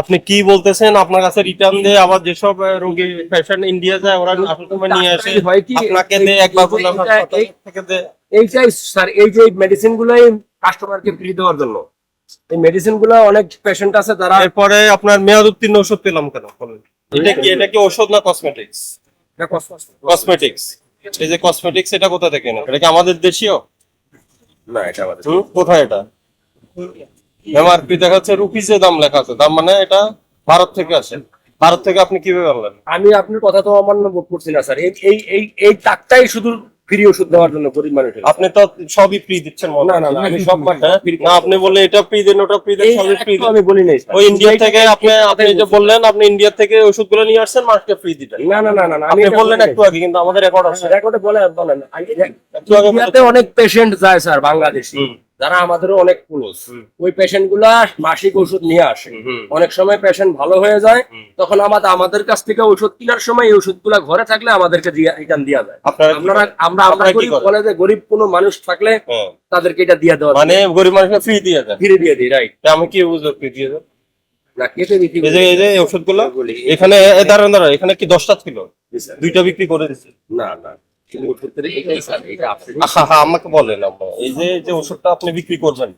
আপনি কি বলতেছেন? আপনার কাছে রিটার্ন দিয়ে আবার যেসব রোগী পেশেন্ট ইন্ডিয়া যায় ওরা আসার সময় নিয়ে আসে। হয় কি আপনাকে দিয়ে একবার এইটাই স্যার এই যে মেডিসিন গুলাই কাস্টমারকে ফ্রি দেওয়ার জন্য। এই মেডিসিনগুলো অনেক পেশেন্ট আছে তারা এরপরে আপনার মেয়াদ উত্তীর্ণ ওষুধ পেলাম কেন? বলেন। এটা কি এটা কি ওষুধ না কসমেটিক্স কসমেটিক্স এই যে কসমেটিক্স এটা কোথা থেকে নেন এটা কি আমাদের দেশীয়? না এটা আমাদের কোথায় এটা? এমআরপি দেখা যাচ্ছে রুপিসে দাম লেখা আছে দাম মানে এটা ভারত থেকে আসে। ভারত থেকে আপনি কীভাবে আনলেন? আমি আপনার কথা তো অমান্য বোধ করছি না স্যার। এই এই এই টাকটাই শুধু ফ্রি ওষুধ দেওয়ার জন্য গরিব মানুষের আপনি তো সবই ফ্রি দিচ্ছেন না না না আমি সব হ্যাঁ? না আপনি বললে এটা ফ্রি দেন ওটা ফ্রি দেন সবই ফ্রি আমি বলি নাই ওই ইন্ডিয়া থেকে আপনি আপনি যে বললেন আপনি ইন্ডিয়া থেকে ওষুধগুলো নিয়ে আসছেন মানুষকে ফ্রি দিতেন। না না না না আপনি বললেন একটু আগে কিন্তু আমাদের রেকর্ড আছে। রেকর্ডে বলে বলেন একটু আগে অনেক পেশেন্ট যায় স্যার বাংলাদেশি। যারা আমাদেরও অনেক ক্লোজ ওই পেশেন্টগুলা মাসিক ওষুধ নিয়ে আসে। অনেক সময় পেশেন্ট ভালো হয়ে যায় তখন আমাদের আমাদের কাছ থেকে ওষুধ কেনার সময় এই ওষুধগুলা ঘরে থাকলে আমাদেরকে রিটার্ন দেওয়া যায় আপনারা আমরা আমরা গরিব কলেজে গরিব কোনো মানুষ থাকলে। তাদেরকে এটা দিয়ে দেওয়া মানে গরিব মানুষকে ফ্রি দিয়ে দেয়? ফ্রি দিয়ে দিই রাইট আমি কি বুঝব ফ্রি দিয়ে দেন না কেটে বিক্রি এই যে এই যে এই ওষুধগুলো বলি। এখানে এখানে কি দশটা ছিল? দুইটা বিক্রি করে দিচ্ছে? না না। আমাকে বলেন এই যে যে ওষুধটা আপনি বিক্রি করবেন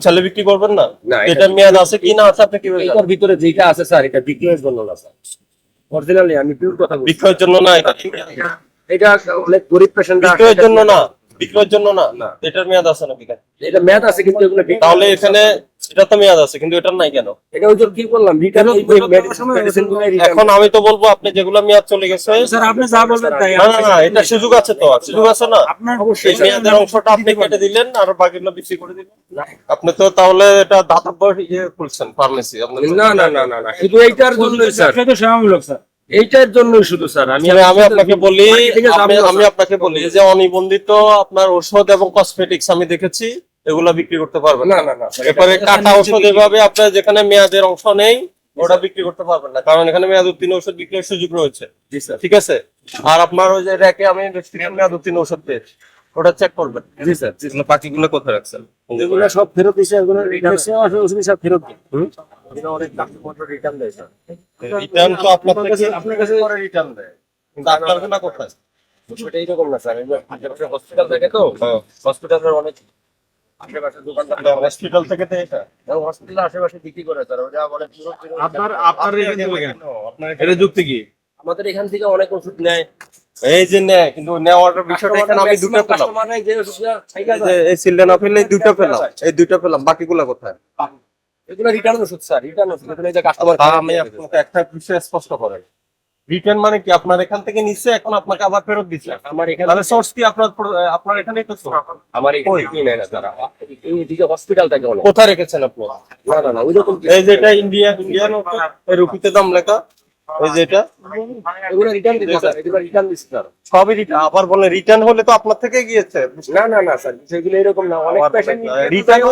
চাইলে বিক্রি করবেন না? এটা- মেয়াদ আছে কি না আছে আপনি কি? এটার ভিতরে যেটা আছে স্যার এটা বিক্রয়ের জন্য না স্যার। অরিজিনালি আমি পিওর কথা বলছি। বিক্রয়ের জন্য না এটা? এটা অনেক গরিব পেশেন্ট বিক্রয়ের জন্য না? বিক্রয়ের জন্য না? না। এটার মেয়াদ আছে নাকি এটা ম্যাথ আছে কিন্তু এগুলো তাহলে এখানে এটা তো মেয়াদ আছে কিন্তু এটার নাই কেন? এটা ওই কি বললাম এখন আমি তো বলব আপনি যেগুলো মেয়াদ চলে গেছে স্যার আপনি যা বলবেন তাই না না না এটা সুযোগ আছে তো সুযোগ আছে না? আপনার অবশ্যই। মেয়াদের অংশটা আপনি কেটে দিলেন আর বাকিগুলো বিক্রি করে দিলেন। আপনি তো তাহলে এটা দাতব্য ইয়ে খুলছেন ফার্মেসি আপনি না না না না না শুধু এইটার জন্যই স্যার। ব্যবসা তো স্যার। এইটার জন্য শুধু স্যার। আমি আমি আপনাকে বলি আমি- আমি আপনাকে বলি যে অনিবন্ধিত আপনার ওষুধ এবং কসমেটিক্স আমি দেখেছি এগুলা বিক্রি করতে পারবেন না। না না এরপরে কাটা ওষুধ এভাবে আপনার যেখানে মেয়াদের অংশ নেই ওটা বিক্রি করতে পারবেন না কারণ এখানে মেয়াদ উত্তীর্ণ ওষুধ বিক্রির সুযোগ রয়েছে। জি স্যার। ঠিক আছে? আর আপনার ওই যে র্যাকে আমি রেস্ট্রিকশন মেয়াদ উত্তীর্ণ ওষুধ পেয়েছি ওটা চেক করবেন। জি স্যার। বাকিগুলো কোথায় রাখছেন? এগুলো সব ফেরত দিছে এগুলো রিটার্ন ওষুধ সব ফেরত এটা অনেক রিটার্ন দেয় স্যার। রিটার্ন তো আপনার থেকে আপনার কাছে পরে রিটার্ন দেয়। কিন্তু আপনার না কোথায়? সেটা এইরকম না স্যার। আশেপাশে হসপিটাল থাকে তো হ্যাঁ। হসপিটালের অনেক আশেপাশে দোকান হসপিটাল থেকে তো এটা। হসপিটাল আশেপাশে বিক্রি করে স্যার। আপনার আপনার এখান থেকে কেন? আপনার এটা যুক্তি কি? আমাদের এখান থেকে অনেক ওষুধ নেয়। এই যে নেয় কিন্তু নেওয়ার বিষয়টা এখানে আমি দুটো পেলাম। এই সিলডেন আপেল দুটো পেলাম। এই দুটো পেলাম বাকিগুলো কোথায়? এগুলো রিটার্ন ওষুধ স্যার রিটার্ন ওষুধ। এখানে যে কাস্টমার আমি আপনাকে একটা বিষয় স্পষ্ট করেন। রিটার্ন মানে কি? আপনার এখান থেকে নিচ্ছে এখন আপনাকে আবার ফেরত দিচ্ছে আমার এখানে তাহলে সোর্স কি আপনার আপনার এখানেই তো আমার এখানে কি তারা এই এদিকে হসপিটাল থাকে অনেক কোথায় রেখেছেন আপনি? না না না ওই রকম এই যে এটা ইন্ডিয়া ইন্ডিয়ান রুপিতে দাম লেখা। এটা। এগুলো রিটার্ন স্যার এগুলো রিটার্ন দিচ্ছে স্যার সবই রিটার্ন আবার বলে রিটার্ন হলে তো আপনার থেকে গিয়েছে। না না না স্যার সেগুলো এরকম না। অনেক পেশেন্ট রিটার্ন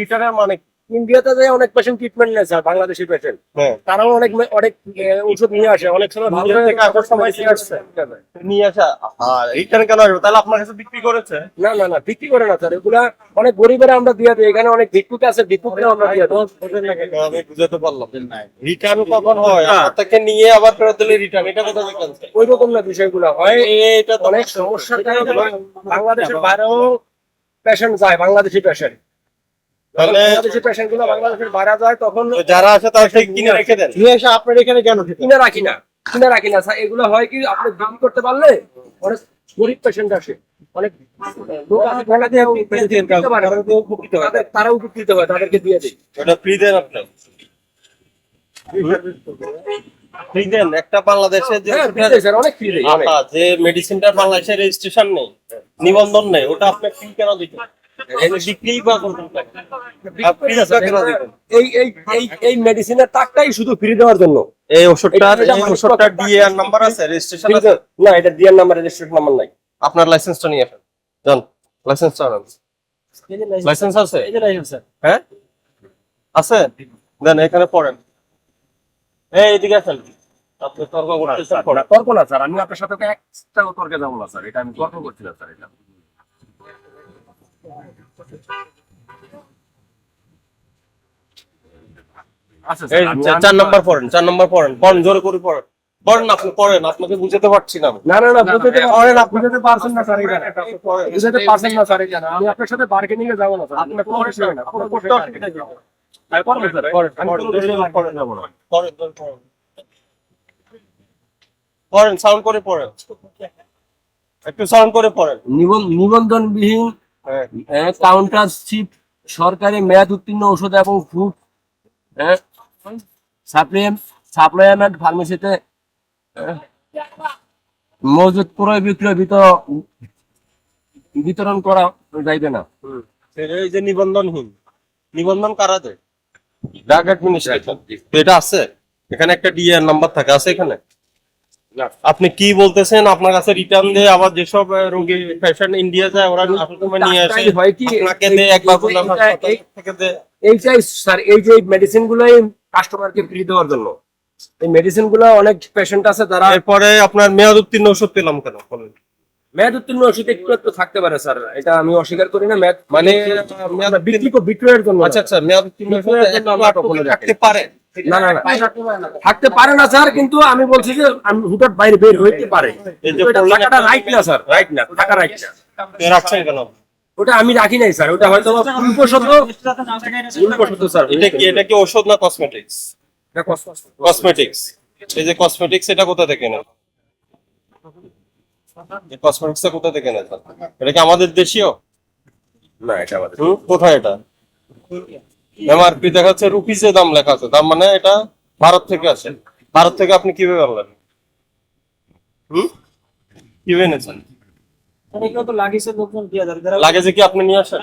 রিটার্নের মানে কি? ইন্ডিয়াতে যায় অনেক পেশেন্ট ট্রিটমেন্ট নেয় স্যার বাংলাদেশি পেশেন্ট হ্যাঁ। তারাও অনেক অনেক ওষুধ নিয়ে আসে। অনেক সময় ভালো হয়ে নিয়ে আসা। আর রিটার্ন কেন আসবে? তাহলে আপনার কাছে বিক্রি করেছে? না না না বিক্রি করে না স্যার এগুলা অনেক গরিবের আমরা দিয়ে দিই। এখানে অনেক ভিক্ষুক আছে ভিক্ষুকরা আমরা দিয়ে দিই। আমি বুঝাতে পারলাম রিটার্ন কখন হয়? আপনার থেকে নিয়ে আবার ফেরত দিলে রিটার্ন এটা কোথা থেকে ওই রকম না বিষয়গুলো হয়। এটা অনেক সমস্যার কারণে বাংলাদেশের বাইরেও পেশেন্ট যায় বাংলাদেশি পেশেন্ট তাহলে বাংলাদেশি পেশেন্টগুলো বাংলাদেশের বাইরে যায় তখন যারা আছে তার কিনে রেখে দেন। নিয়ে এসে আপনার এখানে কেন কিনে রাখি না কিনে রাখি না। স্যার এগুলো হয় কি আপনি বিক্রি করতে পারলে অনেক গরিব পেশেন্ট আসে। অনেক লোক দিতে উপকৃত হয়। তারা উপকৃত হয়। তাদেরকে দিয়ে দিই। ওটা ফ্রি দেন আপনি। ফ্রি দেন একটা বাংলাদেশে যে হ্যাঁ অনেক ফ্রি দেয় যে মেডিসিনটা বাংলাদেশের রেজিস্ট্রেশন নেই নিবন্ধন নেই ওটা আপনি ফ্রি কেন দিতেন বিক্রি বা করতেন এই এই এই এই মেডিসিনের টাকটাই শুধু ফ্রি দেওয়ার জন্য। এই ওষুধটার এটা এই ওষুধটার কত- নাম্বার আছে রেজিস্ট্রেশন আছে। না এটা ডিএর নাম্বার রেজিস্ট্রেশন নাম্বার নাই। আপনার লাইসেন্সটা নিয়ে আসেন। যান লাইসেন্সটা আনান। লাইসেন্স আছে? হ্যাঁ? আছে? দেন এখানে পড়েন। এই এদিকে আসেন। আপনি তর্ক করতেছেন তর্ক না স্যার আমি আপনার সাথে একটা তর্কে যাব না স্যার এটা আমি তর্ক করছিলাম স্যার এটা আচ্ছা এই স্যার, আমি- চা- চার নাম্বার পড়েন চার নাম্বার পড়েন। পড়েন জোরে করে পড়েন। পড়েন আপনি পড়েন আপনাকে বুঝাতে পারছি না না না না বুঝতে পারেন আপনি বুঝতে পারছেন না স্যার এটা বুঝতে পারছেন না স্যার এটা আমি আপনার সাথে বার্গেনিং এ যাব না স্যার। আপনি কোনো বিষয় না কোনো বসে স্যার পড়েন, পড়েন, কোনো জোরে বিষয় করে না। পড়েন, সাউন্ড করে একটু সাউন্ড করে পড়েন। নিবন- নিবন্ধনবিহীন হ্যাঁ। কাউন্টারশিপ সরকারি মেয়াদ উত্তীর্ণ ঔষধ এবং ফুড সাপ্লাইমেন্ট ফার্মেসিতে মজুদ ক্রয় বিক্রয় বিতরণ করা যাইবে না। এই যে নিবন্ধনহীন নিবন্ধন কারা দেয়? ড্রাগ অ্যাডমিনিস্ট্রেশন এটা আছে? এখানে একটা ডিএন নাম্বার থাকে আছে এখানে? আপনি কি বলতেছেন? আপনার কাছে রিটার্ন দিয়ে আবার যেসব রোগী পেশেন্ট ইন্ডিয়া যায় ওরা আপনাকে নিয়ে আসে। হয় কি আপনাকে দেয় একবার বললাম এই- এইটাই স্যার এই যে মেডিসিন গুলোই কাস্টমারকে ফ্রি দেওয়ার জন্য। এই মেডিসিনগুলো অনেক পেশেন্ট আছে তারা এরপরে আপনার মেয়াদ উত্তীর্ণ ওষুধ পেলাম কেন? বলেন? মেয়াদ উত্তীর্ণ ওষুধ একটু একটু থাকতে পারে স্যার। এটা আমি অস্বীকার করি না মেয়াদ মানে মেয়াদ বিক্রি কো- বিক্রয়ের জন্য আচ্ছা আচ্ছা মেয়াদ উত্তীর্ণ থাকতে পারে। না না না। থাকতে পারে না স্যার কিন্তু আমি বলছি যে আমি হুটার বাইরে বের হইতে পারে। টাকাটা রাইট না স্যার। রাইট না টাকা রাইট না। রাখছেন কেন? ওটা আমি রাখি নাই স্যার। ওটা হয়তো ভুলবশত ভুলবশত স্যার। এটা কি এটা কি ওষুধ না কসমেটিক্স এটা কসমেটিক্স এই যে কসমেটিক্স এটা কোথা থেকে এই কসমেটিক্সটা কোথা থেকে নেন এটা কি আমাদের দেশীয়? না এটা আমাদের হুম? কোথায় এটা? এমআরপি দেখাচ্ছে রুপিসে দাম লেখা আছে। দাম মানে এটা ভারত থেকে আসে। ভারত থেকে আপনি কীভাবে আনলেন? হুম? কীভাবে এনেছেন? লাগেজে কি আপনি নিয়ে আসেন?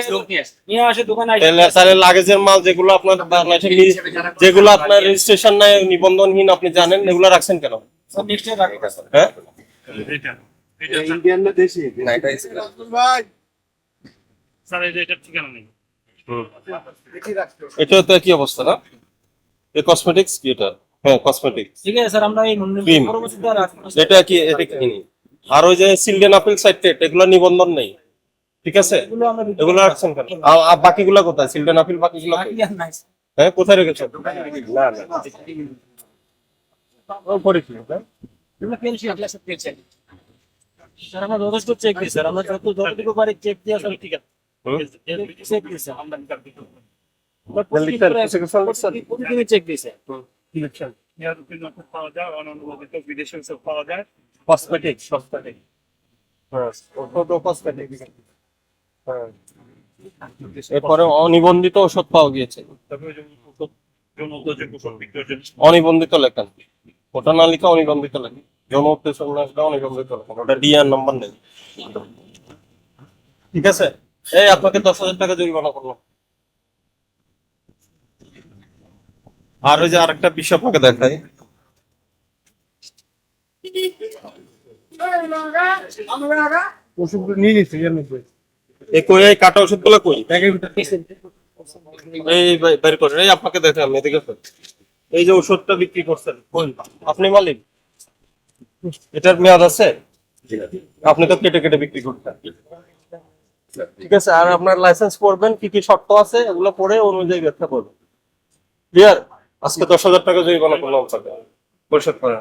আসে? নিয়ে দোকানে তাহলে তাহলে লাগেজের মাল যেগুলো আপনার যেগুলো আপনার রেজিস্ট্রেশন নাই নিবন্ধনহীন আপনি জানেন এগুলো রাখছেন কেন। হ্যাঁ? না এটা স্যার, এই ঠিকানা নেই। এটা তো কি অবস্থা না? এই কসমেটিক্স কি এটা? হ্যাঁ কসমেটিক্স ঠিক আছে স্যার আমরা এই আর এটা কি এটা কি? আর ওই যে সিলডেন আপেল সাইটেট এগুলো নিবন্ধন নেই। ঠিক আছে? এগুলো রাখছেন কেন? আর- বাকিগুলো কোথায়? সিলডেন আপেল বাকিগুলো। হ্যাঁ কোথায় রেখেছেন না না। ও পরিচিত? এগুলো পেয়েছি, আপনার সাথে স্যার, আমরা যথেষ্ট চেক দিই স্যার। আমরা যত যতটুকু পারি চেক দিয়ে স্যার ঠিক আছে? চেক লিখছেন? প্রতিদিনই চেক হ্যাঁ হ্যাঁ এরপরে অনিবন্ধিত ওষুধ পাওয়া গিয়েছে। অনিবন্ধিত লেখেন ওটা না লিখে। অনিবন্ধিত লেখেন যৌন উত্তেজনা অনিবন্ধিত লেখেন ওটা ডিআর নাম্বার নেই ঠিক আছে? এই আপনাকে দশ হাজার টাকা জরিমানা করল আর ওই যে আরেকটা বিষয় আপনাকে দেখাই। ওষুধগুলো নিয়ে নিচ্ছি এই কই এই কাটা ওষুধগুলো কই এই বের করেন। এই আপনাকে দেখাম এদিকে এই যে ওষুধটা বিক্রি করছেন কই আপনি মালিক? এটার মেয়াদ আছে? আপনি তো কেটে কেটে বিক্রি করতেন ঠিক আছে, আর আপনার লাইসেন্স পড়বেন, কি কি শর্ত আছে, এগুলো পড়ে অনুযায়ী ব্যাখ্যা করবেন। ক্লিয়ার আজকে দশ হাজার টাকা জরিমানা করলাম আপনাকে পরিশোধ করেন।